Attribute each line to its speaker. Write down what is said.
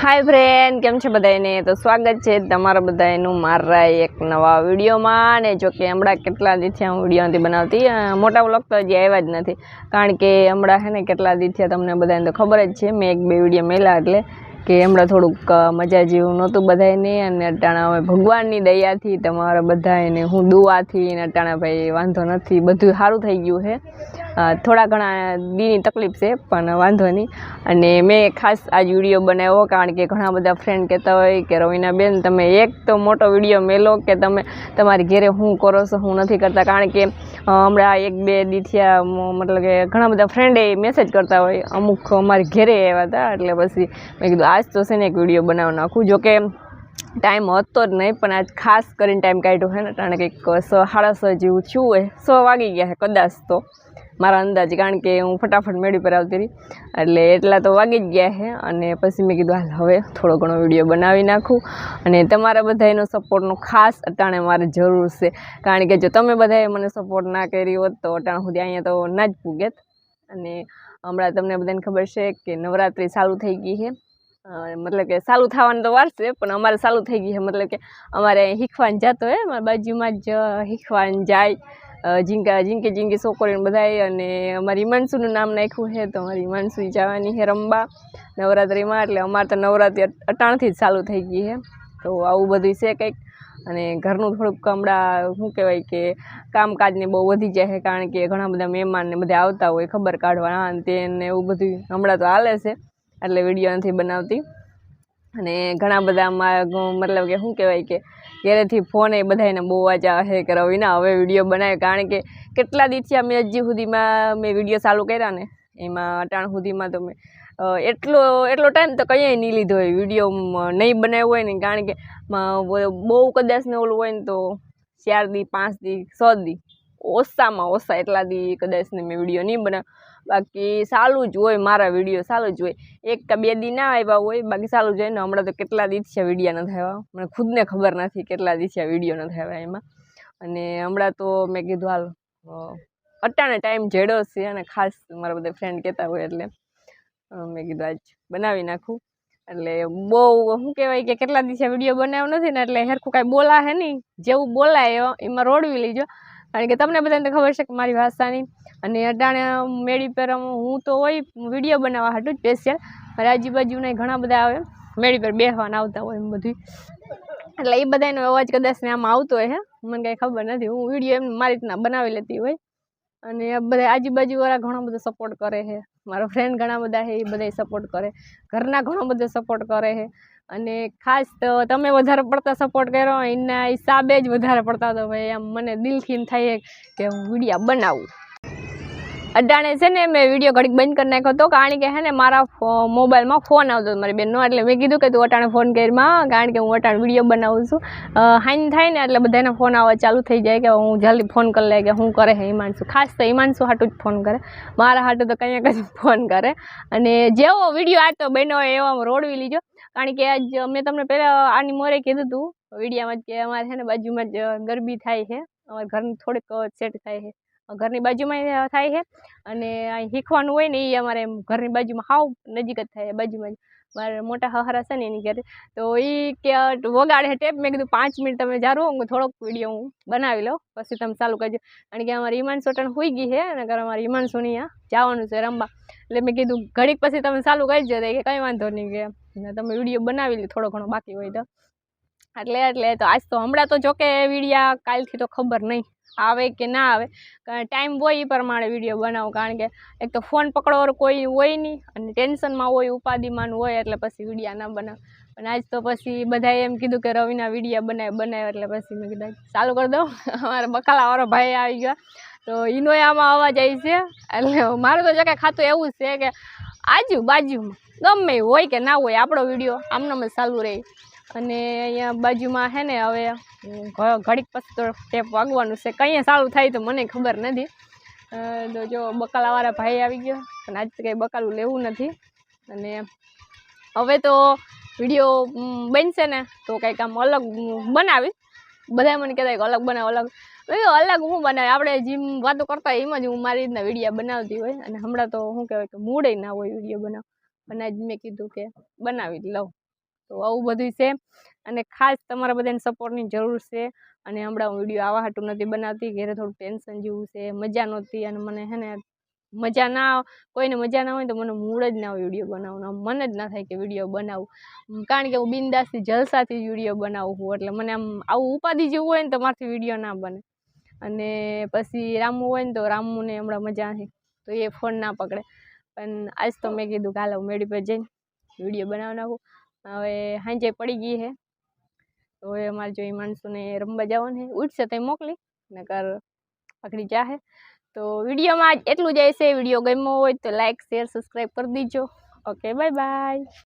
Speaker 1: હાય friend કેમ છે બધાને તો સ્વાગત છે તમારા બધાનું મારા એક નવા વિડીયોમાં. ને જો કે હમણાં કેટલા દિવસથી હું વીડિયો નથી બનાવતી. મોટા વ્લોગ તો હજી આવ્યા જ નથી. કારણ કે હમણાં છે ને કેટલા દિવસથી તમને બધાને તો ખબર જ છે, મેં એક બે વીડિયો મેલા એટલે કે હમણાં થોડુંક મજા જેવું નહોતું બધાને અને અટાણા હવે ભગવાનની દયાથી તમારા બધાને હું દુઆથી ને અટાણા ભાઈ વાંધો નથી, બધું સારું થઈ ગયું છે. થોડા ઘણા દીની તકલીફ છે, પણ વાંધો નહીં. અને મેં ખાસ આજ વીડિયો બનાવ્યો, કારણ કે ઘણા બધા ફ્રેન્ડ કહેતા હોય કે રવિના બેન તમે એક તો મોટો વીડિયો મેલો કે, તમે તમારી ઘેરે હું કરો છો, હું નથી કરતા. કારણ કે હમણાં એક બે દીથિયા મતલબ કે ઘણા બધા ફ્રેન્ડે મેસેજ કરતા હોય, અમુક અમારી ઘેરે આવ્યા હતા, એટલે પછી મેં કીધું, આજ તો છે ને એક વીડિયો બનાવી નાખું જોકે ટાઈમ હતો જ નહીં, પણ આજ ખાસ કરીને ટાઈમ કાઢ્યો છે ને, કારણ કે સાડા છ જેવું થયું હોય સો વાગી ગયા છે કદાચ તો. મારા અંદાજ, કારણ કે હું ફટાફટ મેળી પર આવતી રહી. એટલે એટલા તો વાગી જ ગયા છે અને પછી મેં કીધું હવે થોડો ઘણો વીડિયો બનાવી નાખું. અને તમારા બધાનો સપોર્ટનો ખાસ અટાણે મારે જરૂર છે. કારણ કે જો તમે બધાએ મને સપોર્ટ ના કરી હોત, તો અટાણ સુધી અહીંયા તો ના જ પૂગેત. અને હમણાં તમને બધાને ખબર છે કે નવરાત્રિ ચાલુ થઈ ગઈ છે મતલબ કે ચાલુ થવાનું તો વાર છે, પણ અમારે ચાલુ થઈ ગઈ છે. મતલબ કે અમારે શીખવાન જતો હોય અમારા બાજુમાં જ શીખવાન જાય. ઝીંકા જીંકા જીંકી છોકરીને બધાય અને અમારી હિમાંશુનું નામ નાખ્યું છે, તો અમારી હિમાંશુ જવાની છે રમવા નવરાત્રિમાં, એટલે અમારે તો નવરાત્રિ અટાણથી જ ચાલુ થઈ ગઈ છે. તો આવું બધું છે કંઈક. અને ઘરનું થોડુંક હમણાં શું કહેવાય કે, કામકાજને બહુ વધી જાય છે, કારણ કે ઘણા બધા મહેમાન ને બધા આવતા હોય, ખબર કાઢવા અને ને તે ને એવું બધું હમણાં તો હાલે છે. એટલે વીડિયો નથી બનાવતી. અને ઘણા બધા મતલબ કે શું કહેવાય કે, ઘરેથી ફોન એ બધાને બહુ અવાજ હે કે રવિના હવે વીડિયો બનાવ્યો. કારણ કે કેટલા દિવસથી અમે હજી સુધીમાં મેં વીડિયો ચાલુ કર્યા ને, એમાં અટાણ સુધીમાં તો મેં એટલો એટલો ટાઈમ તો કંઈ નહીં લીધો હોય. વીડિયો નહીં બનાવ્યો હોય ને, કારણ કે બહુ કદાચ ને ઓલું હોય ને તો ચાર દી, પાંચ દી, છ દી ઓછામાં ઓછા એટલા દી કદાચ ને મેં વીડિયો નહીં બનાવ. બાકી સારું જ હોય, મારા વીડિયો સારું જ હોય. એક કે બે દી ના આવ્યા હોય, બાકી સારું જ હોય. ને હમણાં તો કેટલા દિવસ વીડિયો નથી આવ્યા મને ખુદને ખબર નથી કેટલા દિવસ વીડિયો નથી આવ્યા એમાં. અને હમણાં તો મેં કીધું હાલ અટાણે ટાઈમ જેડો છે અને ખાસ મારા બધા ફ્રેન્ડ કહેતા હોય એટલે મેં કીધું આજ બનાવી નાખું. એટલે બહુ, શું કહેવાય કે કેટલા દિવસે વીડિયો બનાવ્યો નથી ને એટલે હેરખું કાંઈ બોલા હે નહીં. જેવું બોલાય એમાં રોડવી લીજો. કારણ કે તમને બધાને ખબર છે કે મારી ભાષાની અને અટાણે મેળી પર હું તો હોય વીડિયો બનાવવા હાટું સ્પેશિયલ મારી આજુબાજુના ઘણા બધા આવે, મેળી પર બેસવાના આવતા હોય એમ બધું એટલે એ બધાનો અવાજ કદાચ ને આમ આવતો હોય મને કાંઈ ખબર નથી. હું વીડિયો એમ મારી રીતના બનાવી લેતી હોય. અને બધા આજુબાજુવાળા ઘણો બધો સપોર્ટ કરે છે. મારો ફ્રેન્ડ ઘણા બધા છે, એ બધા સપોર્ટ કરે. ઘરના ઘણો બધો સપોર્ટ કરે છે. અને ખાસ તો તમે વધારે પડતા સપોર્ટ કર્યો એના હિસાબે જ વધારે પડતા તો ભાઈ આમ મને દિલથી થાય કે હું વીડિયો બનાવું. અડાણે છે ને મેં વીડિયો ઘડીક બંધ કરી નાખ્યો હતો, કારણ કે હે ને મારા મોબાઈલમાં ફોન આવતો હતો મારી બેનનો, એટલે મેં કીધું કે તું અટાણે ફોન કરીમાં કારણ કે હું અટાણે વીડિયો બનાવું છું. હાઈન થાય ને એટલે બધાના ફોન આવવા ચાલુ થઈ જાય કે હું જલ્દી ફોન કરી લે કે હું કરે હે હિમાંશુ ખાસ તો હિમાંશુ હાટું જ ફોન કરે. મારા હાટું તો કંઈક કંઈ ફોન કરે. અને જેવો વીડિયો આ તો બન્યો એવો રોડવી લીજો. કારણ કે આજ મેં તમને પહેલાં આની મોરે કીધું હતું વિડીયામાં જ કે અમારે છે ને બાજુમાં જ ગરબી થાય છે. અમારા ઘરની થોડીક સેટ થાય છે. ઘરની બાજુમાં થાય છે અને અહીં શીખવાનું હોય ને એ અમારે ઘરની બાજુમાં હાવ નજીક જ થાય બાજુમાં જ. મારા મોટા હહરા છે ને એની ઘરે. તો એ કે વગાડે ટેપ. મેં કીધું પાંચ મિનિટ તમે જારો, હું થોડોક વીડિયો હું બનાવી લઉં, પછી તમે ચાલુ કરજો. કારણ કે અમારી ઈમાન સોટણ હોઈ ગઈ છે અને ઘરે અમારે ઈમાન સોની જવાનું છે રમવા. એટલે મેં કીધું ઘડીક પછી તમે ચાલુ કરજો કે કંઈ વાંધો નહીં કે. તમે વીડિયો બનાવી લે, થોડો ઘણો બાકી હોય તો. એટલે એટલે તો આજ તો હમણાં તો જોકે વિડીયા કાલથી તો ખબર નહીં આવે કે ના આવે. ટાઈમ હોય એ પ્રમાણે વીડિયો બનાવો. કારણ કે એક તો ફોન પકડવાનો કોઈ હોય નહીં અને ટેન્શનમાં હોય ઉપાધિમાં હોય એટલે પછી વિડીયા ના બનાવ. અને આજ તો પછી બધાએ એમ કીધું કે રવિના વિડીયા બનાવે બનાવે એટલે પછી મેં કીધું ચાલુ કરી દઉં અમારા બકાલાવાળો ભાઈ આવી ગયો. તો એનો આમાં અવાજ આવી છે એટલે મારું તો જો કે ખાતું એવું છે કે આજુબાજુમાં. ગમે હોય કે ના હોય આપણો વીડિયો આમને જ ચાલુ રહે. અને અહીંયા બાજુમાં છે ને હવે ઘડીક પછી ટેપ વાગવાનું છે. કંઈ ચાલુ થાય તો મને ખબર નથી. તો જો બકાલાવાળા ભાઈ આવી ગયો પણ આજ તો કંઈ બકાલું લેવું નથી. અને હવે તો વીડિયો બનશે ને તો કંઈક આમ અલગ ઉમ, બનાવી બધા મને કહેતા કે અલગ બનાવ, અલગ. અલગ હું બનાવે? આપણે જેમ વાતો કરતા હોય એમ જ હું મારી રીતના વીડિયો બનાવતી હોય. અને હમણાં તો શું કહેવાય કે મૂડે ના હોય વીડિયો બનાવ. અને જ મેં કીધું કે બનાવી જ લઉં. તો આવું બધું છે. અને ખાસ તમારા બધાને સપોર્ટની જરૂર છે. અને હમણાં હું વીડિયો આવા હાટું નથી બનાવતી. ઘરે થોડું ટેન્શન જેવું છે, મજા નહોતી. અને મને હે ને મજા ના કોઈને મજા ના હોય તો મને મૂડ જ ના હોય વીડિયો બનાવવાનો. મન જ ના થાય કે વીડિયો બનાવું. કારણ કે હું બિંદાસથી જલસાથી વીડિયો બનાવું છું, એટલે મને આમ આવું ઉપાધિ જેવું હોય ને તો મારાથી વીડિયો ના બને. અને પછી રામુ હોય ને તો રામુને હમણાં મજા નથી તો એ ફોન ના પકડે. પણ આજ તો મેં કીધું કાલે હું મેળી પર જઈને વીડિયો બનાવી નાખું. હવે સાંજે પડી ગઈ છે, તો હવે અમારે જો એ માણસોને રમવા જવાનું છે, ઉઠશે તો મોકલી, નકર પકડી જાહે. તો વિડીયોમાં આજ એટલું જ હશે. વીડિયો ગમ્યો હોય તો લાઈક શેર સબસ્ક્રાઈબ કરી દીજો. Okay bye bye